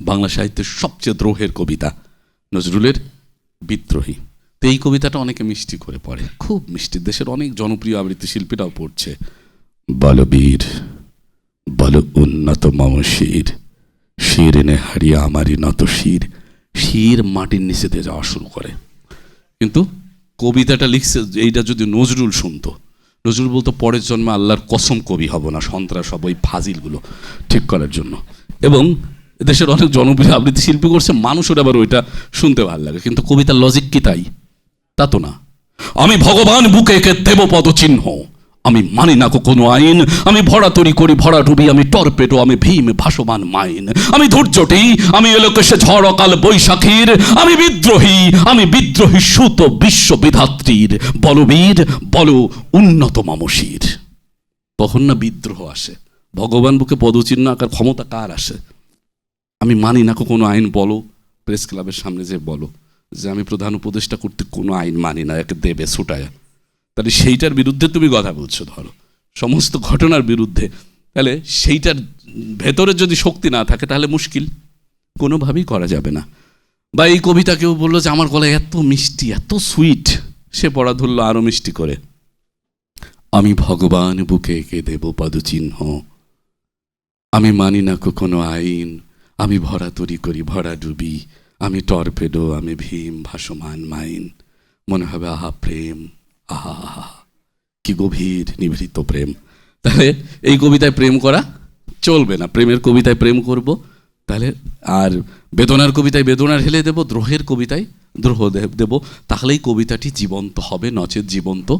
বাংলা সাহিত্যের সবচেয়ে দ্রোহের কবিতা নজরুলের বিদ্রোহী। তো এই কবিতাটা অনেকে মিষ্টি করে পড়ে। খুব মিষ্টি। দেশের অনেক জনপ্রিয় আবৃত্তি শিল্পীরাও পড়ছে। বলবীর, বল উন্নত মম শির শির এনে হারিয়ে আমারই নত শির শির মাটির নিচে দিয়ে যাওয়া শুরু করে। কিন্তু কবিতাটা লিখছে এইটা যদি নজরুল শুনতো। নজরুল বলতো, পরের জন্মে আল্লাহর কসম কবি হব না, সন্ত্রাস হব ওই ফাজিলগুলো ঠিক করার জন্য। এবং দেশের অনেক জনপ্রিয় আবৃত্তি শিল্পী করছে, মানুষের আবার ওইটা শুনতে ভালো লাগে। কিন্তু কবিতার লজিক কি তাই? তা তো না। আমি ভগবান বুকে একে দেব পদচিহ্ন আমি মানি না কোনো আইন। আমি ভরা তরি করি, ভরা ডুবি, আমি টর্পেটো আমি ভীম, ভাসমান মাইন। আমি ধৈর্যটি আমি এলোকেশে ঝড় অকাল বৈশাখীর। আমি বিদ্রোহী আমি বিদ্রোহী সুত বিশ্ববিধাত্রীর বলবীর, বল উন্নত মামসীর। তখন না বিদ্রোহ আসে। ভগবান বুকে পদচিহ্ন আকার ক্ষমতা কার আসে? আমি মানি না কোনো আইন বলো। প্রেস ক্লাবের সামনে যে বলো, যে আমি প্রধান উপদেষ্টা করতে কোনো আইন মানি না, একে দেবে ছুটায়। তাহলে সেইটার বিরুদ্ধে তুমি কথা বলছো, ধরো। সমস্ত ঘটনার বিরুদ্ধে। তাহলে সেইটার ভেতরে যদি শক্তি না থাকে, তাহলে মুশকিল। কোনোভাবেই করা যাবে না। বা এই কবিতা কেউ বলল যে, আমার গলায় এত মিষ্টি, এত সুইট। সে পড়া ধরলো আরও মিষ্টি করে। আমি ভগবান বুকে এঁকে দেব পদচিহ্ন। আমি মানি না কো কোনো আইন আমি ভরা তরি করি, ভরা ডুবি। আমি টর্পেডো, আমি ভীম, ভাসমান, মাইন। মনে হবে, আহা, প্রেম, আহা আহা কি গভীর নিভৃত প্রেম। তাহলে এই কবিতায় প্রেম করা চলবে না। প্রেমের কবিতায় প্রেম করব। তাহলে আর বেদনার কবিতায় বেদনার হেলে দেব, দ্রোহের কবিতায় দ্রোহ দেব। তাহলেই কবিতাটি জীবন্ত হবে, নচেত জীবন্ত